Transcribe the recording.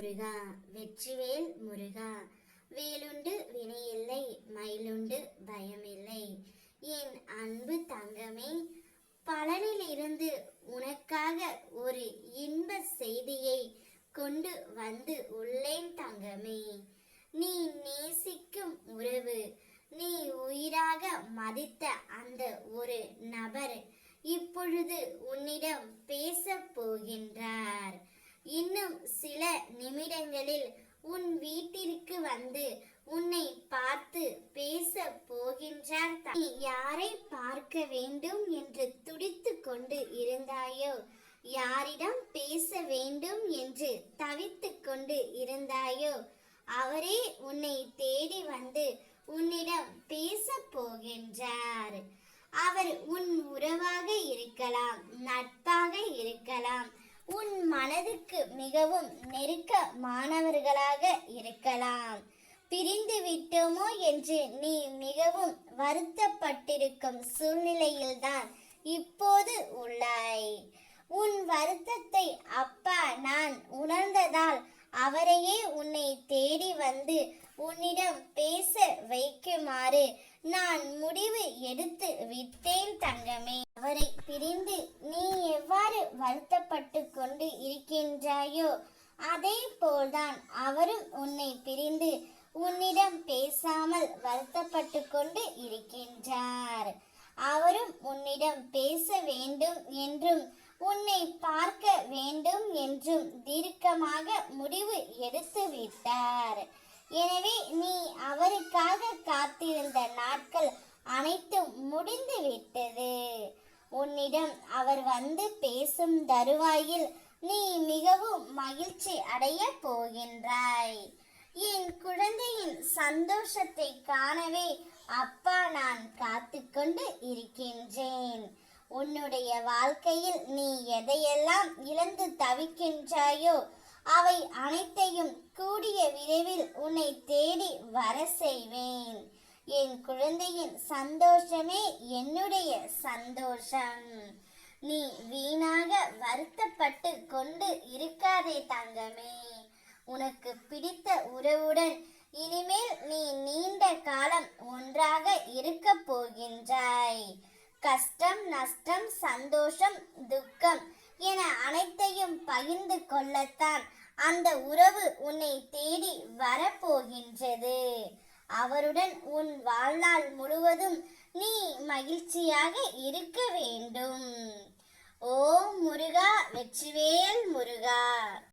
முருகா வெற்றிவேல் முருகா. வேலுண்டு வினையில்லை மயிலுண்டு பயமில்லை. என் அன்பு தங்கமே பலனிலிருந்து உனக்காக ஒரு இன்ப செய்தியை கொண்டு வந்து உள்ளேன் தங்கமே. நீ நேசிக்கும் உறவு நீ உயிராக மதித்த அந்த ஒரு நபர் இப்பொழுது உன்னிடம் பேசப் போகின்றார். இன்னும் சில நிமிடங்களில் உன் வீட்டிற்கு வந்து உன்னை பார்த்து பேச போகின்றார் நீ யாரை பார்க்க வேண்டும் என்று துடித்து கொண்டு இருந்தாயோ? யாரிடம் பேச வேண்டும் என்று தவித்து கொண்டு இருந்தாயோ? அவரே உன்னை தேடி வந்து உன்னிடம் பேச போகின்றார். அவர் உன் உறவாக இருக்கலாம் நட்பாக இருக்கலாம் உன் மனதுக்கு மிகவும் நெருக்கமானவர்களாக இருக்கலாம். பிரிந்து விட்டோமோ என்று நீ மிகவும் வருத்தப்பட்டிருக்கும் சூழ்நிலையில்தான் இப்போது உள்ளாய். உன் வருத்தத்தை அப்பா நான் உணர்ந்ததால் அவரையே உன்னை தேடி வந்து உன்னிடம் பேச வைக்குமாறு நான் முடிவு எடுத்து விட்டேன் தங்கமே அவரை பிரிந்து நீ எவ்வாறு வருத்தப்பட்டு கொண்டு இருக்கின்றாயோ? அதே போல்தான் அவரும் உன்னை பிரிந்து உன்னிடம் பேசாமல் வருத்தப்பட்டு கொண்டு இருக்கின்றார். அவரும் உன்னிடம் பேச வேண்டும் என்றும் உன்னை பார்க்க வேண்டும் என்றும் தீர்க்கமாக முடிவு எடுத்து விட்டார் எனவே நீ அவருக்காக காத்திருந்த நாட்கள் அனைத்தும் முடிந்து விட்டது உன்னிடம் அவர் வந்து பேசும் தருவாயில் நீ மிகவும் மகிழ்ச்சி அடைய போகின்றாய். என் குழந்தையின் சந்தோஷத்தை காணவே அப்பா நான் காத்துக்கொண்டு இருக்கின்றேன். உன்னுடைய வாழ்க்கையில் நீ எதையெல்லாம் இழந்து தவிக்கின்றாயோ அவை அனைத்தையும் கூடிய விரைவில் உன்னை தேடி வர செய்வேன். என் குழந்தையின் சந்தோஷமே என்னுடைய சந்தோஷம். நீ வீணாக வருத்தப்பட்டு கொண்டு இருக்காதே தங்கமே. உனக்கு பிடித்த உறவுடன் இனிமேல் நீ நீண்ட காலம் ஒன்றாக இருக்க போகின்றாய். கஷ்டம் நஷ்டம் சந்தோஷம் துக்கம் என அனைத்தையும் பகிர்ந்து கொள்ளத்தான் அந்த உறவு உன்னை தேடி வரப்போகின்றது அவருடன் உன் வாழ்நாள் முழுவதும் நீ மகிழ்ச்சியாக இருக்க வேண்டும். ஓ முருகா வெற்றிவேல் முருகா.